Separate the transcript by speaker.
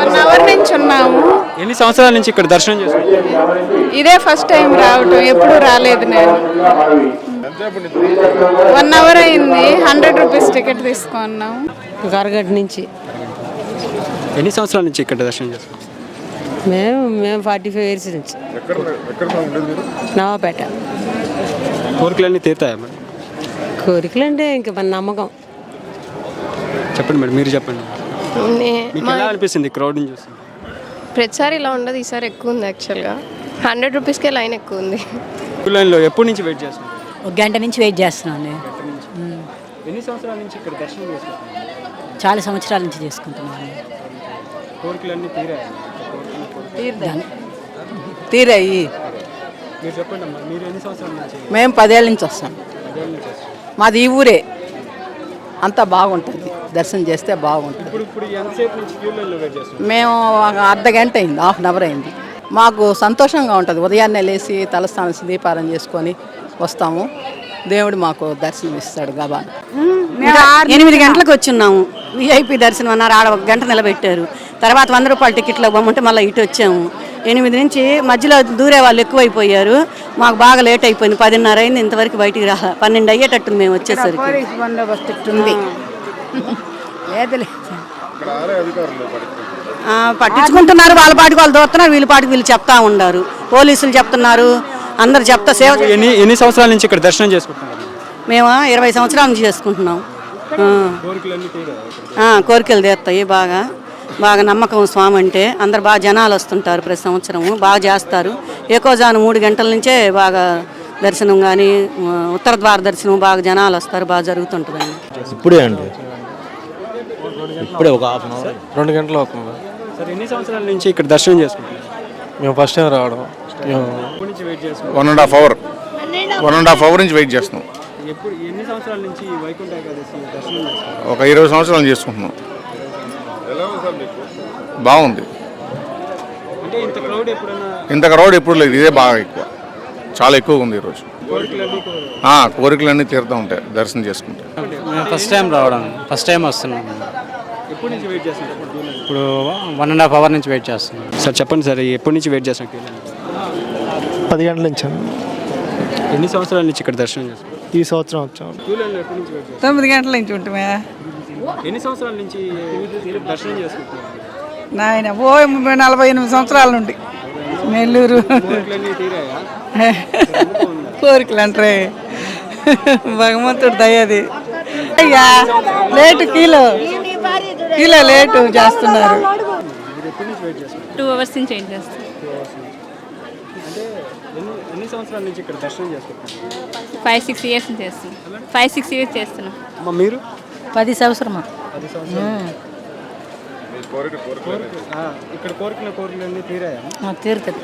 Speaker 1: One hour నుంచి ఉన్నాము.
Speaker 2: ఎన్ని సంవత్సరాల నుంచి ఇక్కడ దర్శనం చేసుకుంటారు
Speaker 1: ఇదే ఫస్ట్ టైం రావటం ఎప్పుడు రాలేదు నేను. వన్ అవర్ అయింది హండ్రెడ్ రూపీస్ టికెట్ తీసుకున్నాం.
Speaker 3: గరగడ్డ నుంచి.
Speaker 2: ఎన్ని సంవత్సరాల నుంచి ఇక్కడ దర్శనం చేసుకుంటారు
Speaker 3: మేము మేము ఫార్టీ ఫైవ్ ఇయర్స్ నుంచి. నవాపేట.
Speaker 2: కోరికలన్నీ తీరుతాయా మేడం
Speaker 3: కోరికలు అంటే ఇంకా మన నమ్మకం.
Speaker 2: చెప్పండి మేడం మీరు చెప్పండి. మీకు ఎలా అనిపిస్తుంది క్రౌడ్ని చూసి
Speaker 4: ప్రతిసారి ఇలా ఉండదు ఈసారి ఎక్కువ ఉంది యాక్చువల్గా హండ్రెడ్ రూపీస్కే లైన్ ఎక్కువ ఉంది.
Speaker 2: క్యూ లైన్లో ఎప్పటి నుంచి వెయిట్ చేస్తున్నారు?
Speaker 5: ఒక గంట నుంచి వెయిట్ చేస్తున్నాను
Speaker 2: ఎన్ని సంవత్సరాల నుంచి ఇక్కడ దర్శనం చేసుకుంటున్నారు?
Speaker 5: చాలా సంవత్సరాల నుంచి చేసుకుంటున్నాను
Speaker 2: కోరికలన్నీ తీరాయా?
Speaker 6: తీరాయి.
Speaker 2: మీరు చెప్పండి అమ్మా మీరు ఎన్ని సంవత్సరాల నుంచి?
Speaker 6: మేము పదేళ్ళ నుంచి వస్తాం. మాది ఈ ఊరే. అంతా బాగుంటుంది. దర్శనం చేస్తే బాగుంటుంది. మేము ఒక అర్ధ గంట అయింది హాఫ్ అన్ అవర్ అయింది. మాకు సంతోషంగా ఉంటుంది ఉదయాన్నే లేచి తలస్నానం దీపారం చేసుకొని వస్తాము. దేవుడు మాకు దర్శనం ఇస్తాడు గబా
Speaker 7: ఎనిమిది గంటలకు వచ్చున్నాము విఐపి దర్శనం అన్నారు ఆడ ఒక గంట నిలబెట్టారు. తర్వాత వంద రూపాయల టికెట్లు ఇవ్వమంటే మళ్ళీ ఇటు వచ్చాము. ఎనిమిది నుంచి మధ్యలో దూరే వాళ్ళు ఎక్కువైపోయారు. మాకు బాగా లేట్ అయిపోయింది పదిన్నర అయింది ఇంతవరకు బయటికి రా పన్నెండు అయ్యేటట్టుంది మేము వచ్చేసరికి.
Speaker 6: లేదు
Speaker 7: ఆ, పట్టించుకుంటున్నారు వాళ్ళ పాటికి వాళ్ళు దోస్తున్నారు వీళ్ళ పాటికి వీళ్ళు చెప్తా ఉన్నారు పోలీసులు చెప్తున్నారు అందరు చెప్తా సేవ
Speaker 2: ఎన్ని ఎన్ని సంవత్సరాల నుంచి ఇక్కడ దర్శనం చేసుకుంటున్నారు
Speaker 7: మేము ఇరవై సంవత్సరాల నుంచి చేసుకుంటున్నాం. కోరికలు తీరుతాయి బాగా. బాగా నమ్మకం స్వామి అంటే అందరు బాగా జనాలు వస్తుంటారు ప్రతి సంవత్సరము బాగా చేస్తారు. ఏకోజాను మూడు గంటల నుంచే బాగా దర్శనం కానీ ఉత్తర ద్వార దర్శనం బాగా జనాలు వస్తారు బాగా జరుగుతుంటుందండి.
Speaker 8: ఇప్పుడే అండి. ఇప్పుడే ఒక హాఫ్ అన్ అవర్
Speaker 9: రెండు గంటలు అవుతుంది
Speaker 2: సరే ఎన్ని సంవత్సరాల నుంచి ఇక్కడ దర్శనం చేసుకుంటున్నారు?
Speaker 9: మేము ఫస్ట్ టైం రావడం. మేము
Speaker 2: ఎప్పటి నుంచి వెయిట్ చేస్తున్నారు?
Speaker 10: One and half hour one and half hour నుంచి వెయిట్ చేస్తున్నాం.
Speaker 2: ఎప్పుడు ఎన్ని సంవత్సరాల నుంచి ఈ వైకుంఠ ఏకాదశి దర్శనం చేసుకుంటున్నారు?
Speaker 10: ఒక ఇరవై సంవత్సరాలు చేసుకుంటున్నాం. బాగుంది.
Speaker 2: అంటే ఇంత క్రౌడ్ ఎప్పుడైనా
Speaker 10: ఇంత క్రౌడ్ ఎప్పుడు లేదు. ఇదే బాగా ఎక్కువ. చాలా ఎక్కువగా ఉంది ఈరోజు.
Speaker 2: కోరికలన్నీ కోరు-
Speaker 10: ఆ, కోరికలన్నీ తీరుతూ ఉంటాయి. దర్శనం చేసుకుంటే.
Speaker 9: మేము ఫస్ట్ టైం రావడం. ఫస్ట్ టైం వస్తున్నాం.
Speaker 2: ఎప్పటి నుంచి వెయిట్ చేస్తున్నారు?
Speaker 9: ఇప్పుడు వన్ అండ్ హాఫ్ అవర్ నుంచి వెయిట్ చేస్తున్నాం.
Speaker 2: సార్ చెప్పండి సార్ ఎప్పటి నుంచి వెయిట్ చేస్తున్నారు? లో?
Speaker 9: పది గంటల నుంచి
Speaker 2: ఎన్ని సంవత్సరాల నుంచి ఇక్కడ దర్శనం చేస్తున్నారు?
Speaker 9: ఈ సంవత్సరం వచ్చాం.
Speaker 6: తొమ్మిది గంటల నుంచి ఉంటామే.
Speaker 2: ఎన్ని సంవత్సరాల నుంచి దర్శనం చేసుకుంటున్నారు?
Speaker 6: నాయన ఓ నలభై ఎనిమిది సంవత్సరాల నుండి. నెల్లూరు. కోరికలు అంటారే. భగవంతుడు దయది అయ్యా లేటు కిలో. కిలో లేటు చేస్తున్నారు.
Speaker 4: టూ అవర్స్ నుంచి ఏం చేస్తాం
Speaker 2: అంటే ఎన్ని ఎన్ని సంవత్సరాల నుంచి ఇక్కడ దర్శనం చేసుకుంటున్నారు?
Speaker 4: ఫైవ్ సిక్స్ ఇయర్స్ నుంచి చేస్తున్నాం. ఫైవ్ సిక్స్ ఇయర్స్ చేస్తున్నాం.
Speaker 2: అమ్మ మీరు?
Speaker 5: పది సంవత్సరమా?
Speaker 2: పది సంవత్సరాలు. ఆ, ఇక్కడ కోరికల కోరికలన్నీ తీరాయా?
Speaker 5: తీరుతుంది